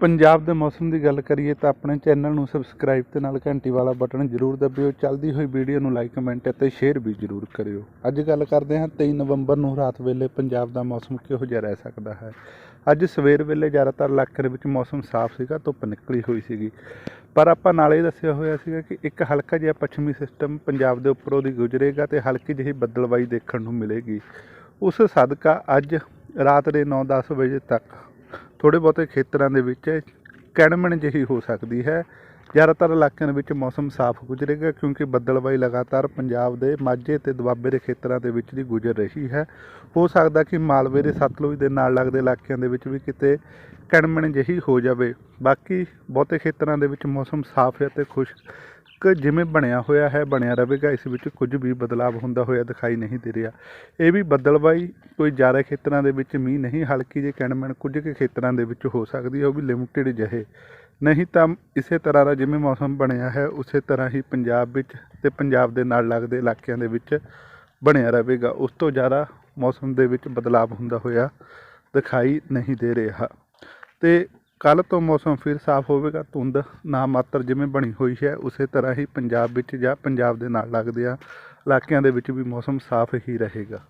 ਪੰਜਾਬ ਦੇ ਮੌਸਮ ਦੀ ਗੱਲ ਕਰੀਏ ਤਾਂ ਆਪਣੇ ਚੈਨਲ ਨੂੰ ਸਬਸਕ੍ਰਾਈਬ ਤੇ ਨਾਲ ਘੰਟੀ ਵਾਲਾ ਬਟਨ ਜ਼ਰੂਰ ਦਬਿਓ। ਚੱਲਦੀ ਹੋਈ ਵੀਡੀਓ ਨੂੰ ਲਾਈਕ, ਕਮੈਂਟ ਅਤੇ ਸ਼ੇਅਰ ਵੀ ਜ਼ਰੂਰ ਕਰਿਓ। ਅੱਜ ਗੱਲ ਕਰਦੇ ਹਾਂ 23 ਨਵੰਬਰ ਨੂੰ ਰਾਤ ਵੇਲੇ ਪੰਜਾਬ ਦਾ ਮੌਸਮ ਕਿਹੋ ਜਿਹਾ ਰਹਿ ਸਕਦਾ ਹੈ। ਅੱਜ ਸਵੇਰ ਵੇਲੇ ਜ਼ਿਆਦਾਤਰ ਇਲਾਕੇ ਦੇ ਵਿੱਚ ਮੌਸਮ ਸਾਫ਼ ਸੀਗਾ, ਧੁੱਪ ਨਿਕਲੀ ਹੋਈ ਸੀਗੀ। ਪਰ ਆਪਾਂ ਨਾਲ ਹੀ ਦੱਸਿਆ ਹੋਇਆ ਸੀਗਾ ਕਿ ਇੱਕ ਹਲਕਾ ਜਿਹਾ ਪੱਛਮੀ ਸਿਸਟਮ ਪੰਜਾਬ ਦੇ ਉੱਪਰੋਂ ਦੀ ਗੁਜ਼ਰੇਗਾ ਤੇ ਹਲਕੀ ਜਿਹੀ ਬੱਦਲਵਾਈ ਦੇਖਣ ਨੂੰ ਮਿਲੇਗੀ। ਉਸ ਸਦਕਾ ਅੱਜ ਰਾਤ ਦੇ 9-10 ਵਜੇ ਤੱਕ ਥੋੜੇ ਬਹੁਤੇ ਖੇਤਰਾਂ ਦੇ ਵਿੱਚ ਕਣਮਣ ਜਿਹੀ ਹੋ ਸਕਦੀ ਹੈ। ਜ਼ਿਆਦਾਤਰ ਇਲਾਕਿਆਂ ਦੇ ਵਿੱਚ ਮੌਸਮ ਸਾਫ਼ ਗੁਜ਼ਰੇਗਾ ਕਿਉਂਕਿ ਬੱਦਲਬਾਈ ਲਗਾਤਾਰ ਪੰਜਾਬ ਦੇ ਮਾਝੇ ਤੇ ਦੁਆਬੇ ਦੇ ਖੇਤਰਾਂ ਦੇ ਵਿੱਚ ਦੀ ਗੁਜ਼ਰ ਰਹੀ ਹੈ। ਹੋ ਸਕਦਾ ਕਿ ਮਾਲਵੇ ਦੇ ਸਤਲੁਜ ਦੇ ਨਾਲ ਲੱਗਦੇ ਇਲਾਕਿਆਂ ਦੇ ਵਿੱਚ ਵੀ ਕਿਤੇ ਕਣਮਣ ਜਿਹੀ ਹੋ ਜਾਵੇ। ਬਾਕੀ ਬਹੁਤੇ ਖੇਤਰਾਂ ਦੇ ਵਿੱਚ ਮੌਸਮ ਸਾਫ਼ ਹੈ ਤੇ ਖੁਸ਼ਕ ਜਿਵੇਂ ਬਣਿਆ ਹੋਇਆ ਹੈ, ਬਣਿਆ ਰਹੇਗਾ, ਇਸ ਵਿੱਚ ਕੁਝ ਵੀ ਬਦਲਾਵ ਹੁੰਦਾ ਹੋਇਆ ਦਿਖਾਈ ਨਹੀਂ ਦੇ ਰਿਹਾ। ਇਹ ਵੀ ਬੱਦਲਬਾਈ ਕੋਈ ਜ਼ਿਆਦਾ ਖੇਤਰਾਂ ਦੇ ਵਿੱਚ ਮੀਂਹ ਨਹੀਂ, ਹਲਕੀ ਜਿਹੀ ਕਣਮਣ ਕੁਝ ਕੁ ਖੇਤਰਾਂ ਦੇ ਵਿੱਚ ਹੋ ਸਕਦੀ ਹੈ, ਉਹ ਵੀ ਲਿਮਟਿਡ ਜਿਹੇ। ਨਹੀਂ ਤਾਂ ਇਸੇ ਤਰ੍ਹਾਂ ਦਾ ਜਿਵੇਂ ਮੌਸਮ ਬਣਿਆ ਹੈ, ਉਸੇ ਤਰ੍ਹਾਂ ਹੀ ਪੰਜਾਬ ਵਿੱਚ ਤੇ ਪੰਜਾਬ ਦੇ ਨਾਲ ਲੱਗਦੇ ਇਲਾਕਿਆਂ ਦੇ ਵਿੱਚ ਬਣਿਆ ਰਹੇਗਾ। ਉਸ ਤੋਂ ਜ਼ਿਆਦਾ ਮੌਸਮ ਦੇ ਵਿੱਚ ਬਦਲਾਵ ਹੁੰਦਾ ਹੋਇਆ ਦਿਖਾਈ ਨਹੀਂ ਦੇ ਰਿਹਾ। ਤੇ ਕੱਲ ਤੋਂ ਮੌਸਮ ਫਿਰ ਸਾਫ਼ ਹੋਵੇਗਾ, ਧੁੰਦ ਨਾ ਮਾਤਰ ਜਿਵੇਂ ਬਣੀ ਹੋਈ ਹੈ, ਉਸੇ ਤਰ੍ਹਾਂ ਹੀ ਪੰਜਾਬ ਵਿੱਚ ਜਾਂ ਪੰਜਾਬ ਦੇ ਨਾਲ ਲੱਗਦੇ ਆ, ਇਲਾਕਿਆਂ ਦੇ ਵਿੱਚ ਵੀ ਮੌਸਮ ਸਾਫ਼ ਹੀ ਰਹੇਗਾ।